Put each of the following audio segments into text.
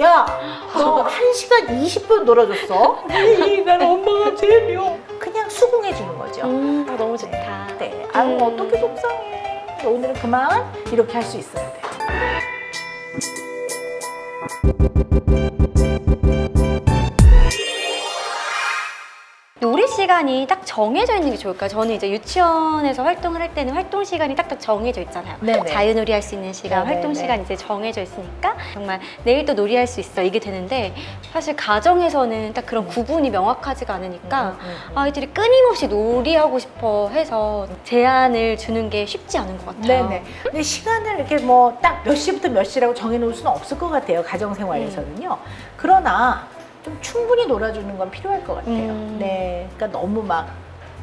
야, 너 1시간 20분 놀아줬어? 난 엄마가 제일 미워. 그냥 수긍해 주는 거죠. 음, 아, 너무 좋다. 네. 아유, 음. 어떻게 속상해. 오늘은 그만 이렇게 할 수 있어야 돼. 놀 시간이 딱 정해져 있는 게 좋을까요? 저는 이제 유치원에서 활동을 할 때는 활동 시간이 딱딱 정해져 있잖아요. 네네. 자유놀이 할 수 있는 시간, 네네네. 활동 시간 이제 정해져 있으니까 정말 내일 또 놀이할 수 있어 이게 되는데 사실 가정에서는 딱 그런 구분이 명확하지가 않으니까 음, 음, 음. 아이들이 끊임없이 놀이하고 싶어 해서 제한을 주는 게 쉽지 않은 것 같아요. 네네. 근데 시간을 이렇게 뭐 딱 몇 시부터 몇 시라고 정해놓을 수는 없을 것 같아요. 가정 생활에서는요. 그러나 좀 충분히 놀아주는 건 필요할 것 같아요. 음. 네. 그러니까 너무 막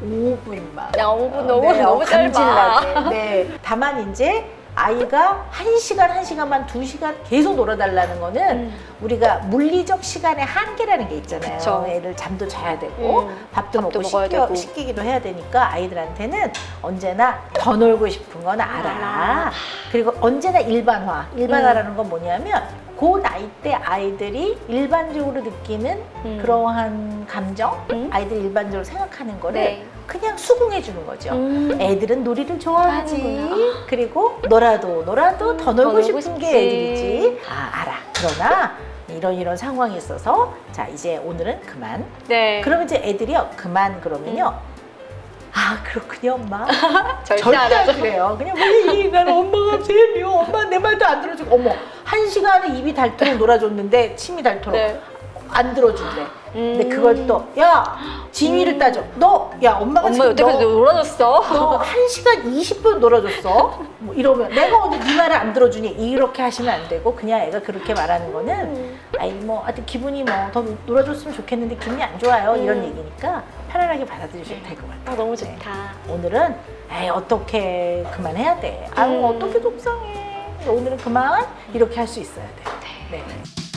5분 막. 야, 5분 어, 너무- 너무 짧아. 감질나게. 네. 다만 이제 아이가 한시간한시간만두시간 계속 놀아달라는 거는 음. 우리가 물리적 시간의 한계라는 게 있잖아요. 그쵸. 애들 잠도 자야 되고 음. 밥도 먹고 먹어야 되고. 씻기기도 해야 되니까 아이들한테는 언제나 더 놀고 싶은 건 알아. 알아. 그리고 언제나 일반화. 일반화라는 건 뭐냐면 그 나이 때 아이들이 일반적으로 느끼는 음. 그러한 감정, 음. 아이들이 일반적으로 생각하는 거를 네. 그냥 수긍해 주는 거죠. 음. 애들은 놀이를 좋아하지. 하는구나. 그리고 놀아도 놀아도 더더 놀고 싶은 싶지. 게 애들이지. 아, 알아. 그러나 이런 이런 상황이 있어서 자, 이제 오늘은 그만. 네. 그러면 이제 애들이요. 그만 그러면요. 아, 그렇군요, 엄마. 절대, 절대 안 안. 그래요. 그냥 왜, 난 엄마가 제일 미워. 엄마 내 말도 안 들어주고. 어머, 한 시간을 입이 닳도록 놀아줬는데, 침이 닳도록. 네. 안 들어준대. 근데 음. 그걸 또, 야, 지위를 따져. 너, 야, 엄마가 엄마 지금 여태까지 너, 놀아줬어. 너 1시간 20분 놀아줬어? 뭐 이러면 내가 언제 네 말을 안 들어주니? 이렇게 하시면 안 되고 그냥 애가 그렇게 말하는 거는 아이 뭐 하여튼 기분이 뭐 더 놀아줬으면 좋겠는데 기분이 안 좋아요 이런 음. 얘기니까 편안하게 받아들이셔도 될 것 같아요. 아, 너무 좋다. 오늘은 에이 어떻게 그만해야 돼. 아유 음. 어떻게 속상해. 오늘은 그만 이렇게 할 수 있어야 돼요. 네.